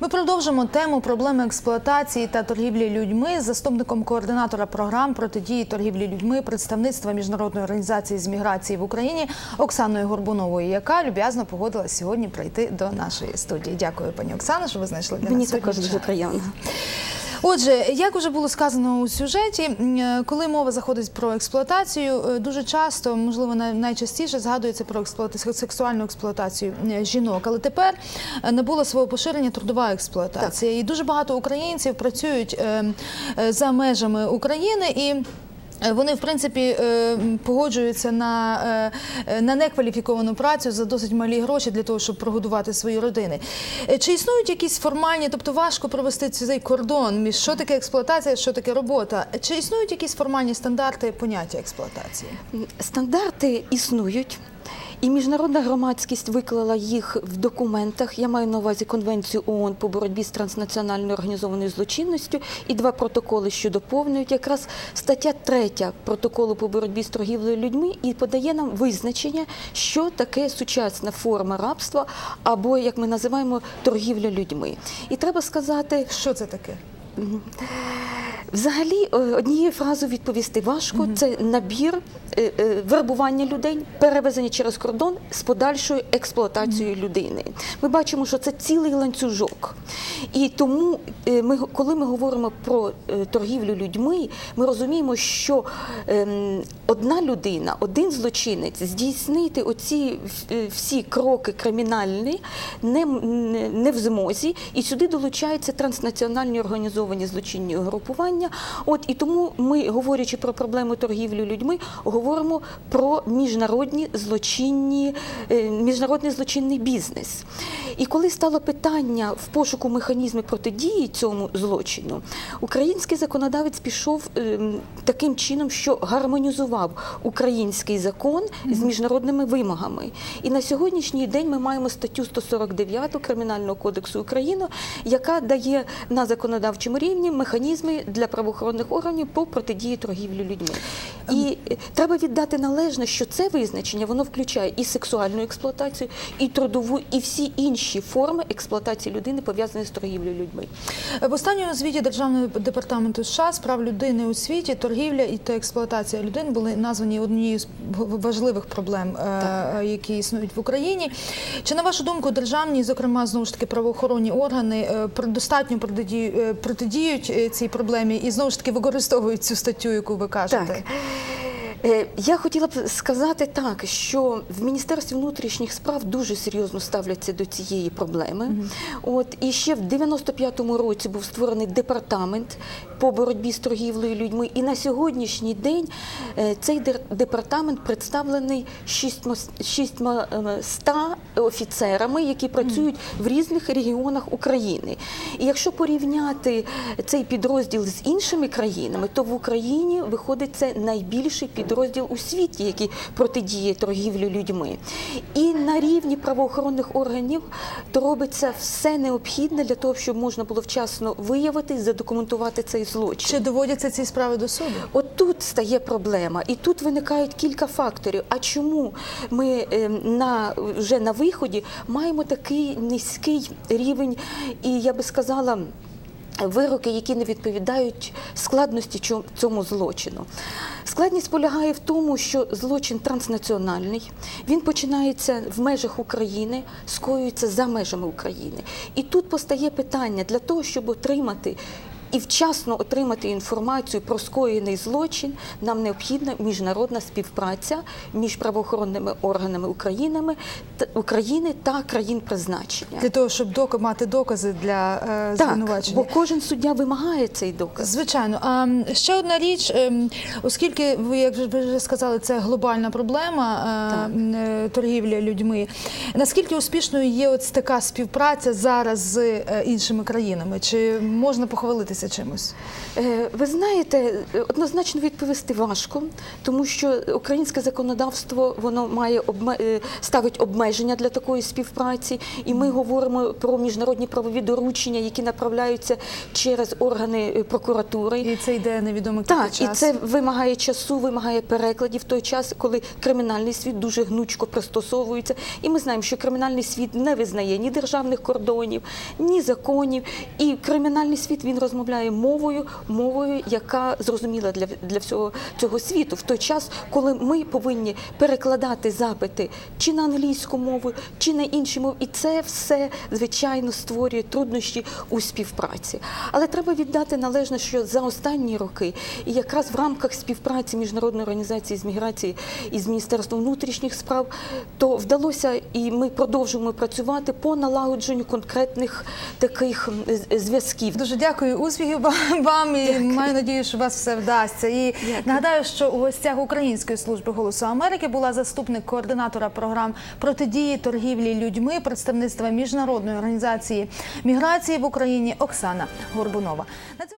Ми продовжимо тему проблеми експлуатації та торгівлі людьми з заступником координатора програм протидії торгівлі людьми представництва міжнародної організації з міграції в Україні Оксаною Горбуновою, яка люб'язно погодилась сьогодні прийти до нашої студії. Дякую, пані Оксано, що ви знайшли для Мені нас також сьогодні дуже приємно. Отже, як вже було сказано у сюжеті, е, коли мова заходить про експлуатацію, е, дуже часто, можливо, най- найчастіше згадується про експлуатацію, сексуальну експлуатацію е, жінок. Але тепер набула свого поширення трудова експлуатація. І дуже багато українців працюють е, е, за межами України і. Е, Вони, в принципі, е, погоджуються на, е, на некваліфіковану працю за досить малі гроші для того, щоб прогодувати свої родини. Чи існують якісь формальні, тобто важко провести цей кордон між що таке експлуатація, що таке робота? Чи існують якісь формальні стандарти поняття експлуатації? Стандарти існують. І міжнародна громадськість виклала їх в документах. Я маю на увазі Конвенцію ООН по боротьбі з транснаціональною організованою злочинністю і два протоколи, що доповнюють якраз стаття 3 протоколу по боротьбі з торгівлею людьми і подає нам визначення, що таке сучасна форма рабства або як ми називаємо торгівля людьми. І треба сказати, Що це таке? Взагалі, е, однією фразою відповісти важко. Це набір е, е, вербування людей, перевезення через кордон з подальшою експлуатацією людини. Ми бачимо, що це цілий ланцюжок. І тому, е, ми, коли ми говоримо про е, торгівлю людьми, ми розуміємо, що ем, одна людина, один злочинець здійснити оці е, всі кроки кримінальні не, не, не в змозі, і сюди долучаються транснаціональні організовані злочинні угрупування. От і тому ми, говорячи про проблему торгівлі людьми, говоримо про міжнародні злочинні, е, міжнародний злочинний бізнес. І коли стало питання в пошуку механізмів протидії цьому злочину, український законодавець пішов ем, таким чином, що гармонізував український закон з міжнародними вимогами. І на сьогоднішній день ми маємо статтю 149 Кримінального кодексу України, яка дає на законодавчому рівні механізми для правоохоронних органів по протидії торгівлі людьми. І е, треба віддати належне, що це визначення воно включає і сексуальну експлуатацію, і трудову, і всі інші форми експлуатації людини пов'язані з торгівлею людьми. В останньому звіті Державного департаменту США з прав людини у світі торгівля і та експлуатація людин були названі однією з важливих проблем, е, які існують в Україні. Чи на вашу думку, державні, зокрема знову ж таки правоохоронні органи, е, достатньо протидію- е, протидіють е, цій проблемі і знову ж таки використовують цю статтю, яку ви кажете? Так. Е, Я хотіла б сказати так, що в Міністерстві внутрішніх справ дуже серйозно ставляться до цієї проблеми. От і ще в 95-му році був створений департамент по боротьбі з торгівлею людьми. І на сьогоднішній день е, цей департамент представлений шістьма е, ста офіцерами, які працюють в різних регіонах України. І якщо порівняти цей підрозділ з іншими країнами, то в Україні виходить це найбільший підрозділ у світі, який протидіє торгівлі людьми. І на рівні правоохоронних органів то робиться все необхідне для того, щоб можна було вчасно виявити, задокументувати цей злочин. Чи доводяться ці справи до суду? От тут стає проблема, і тут виникають кілька факторів. А чому ми е, на вже на виході маємо такий низький рівень, і я би сказала. Вироки, які не відповідають складності цьому злочину. Складність полягає в тому, що злочин транснаціональний, він починається в межах України, скоюється за межами України. І тут постає питання для того, щоб отримати і вчасно отримати інформацію про скоєний злочин, нам необхідна міжнародна співпраця між правоохоронними органами Українами, та, України та країн призначення. Для того, щоб док- мати докази для е, Так, звинувачення? бо кожен суддя вимагає цей доказ. Звичайно, а ще одна річ, ем, оскільки ви, як ви вже сказали, це глобальна проблема е, е, торгівля людьми. Наскільки успішною є ось така співпраця зараз з е, іншими країнами? Чи можна похвалитися займається чимось? Е, Ви знаєте, е, однозначно відповісти важко, тому що українське законодавство воно має обме- е, ставить обмеження для такої співпраці, і ми говоримо про міжнародні правові доручення, які направляються через органи прокуратури. І це йде невідомо Так, кілька і це вимагає часу, вимагає перекладів в той час, коли кримінальний світ дуже гнучко пристосовується. І ми знаємо, що кримінальний світ не визнає ні державних кордонів, ні законів. І кримінальний світ він розмовляє мовою, мовою, яка зрозуміла для, для всього цього світу. В той час, коли ми повинні перекладати запити чи на англійську мову, чи на інші мови, і це все звичайно створює труднощі у співпраці. Але треба віддати належне, що за останні роки, і якраз в рамках співпраці міжнародної організації з міграції і з Міністерством внутрішніх справ, то вдалося, і ми продовжуємо працювати по налагодженню конкретних таких зв'язків. Дуже дякую успіхів вам і маю надію, що у вас все вдасться. І нагадаю, що у гостях Української служби голосу Америки була заступник координатора програм протидії торгівлі людьми представництва міжнародної організації міграції в Україні Оксана Горбунова.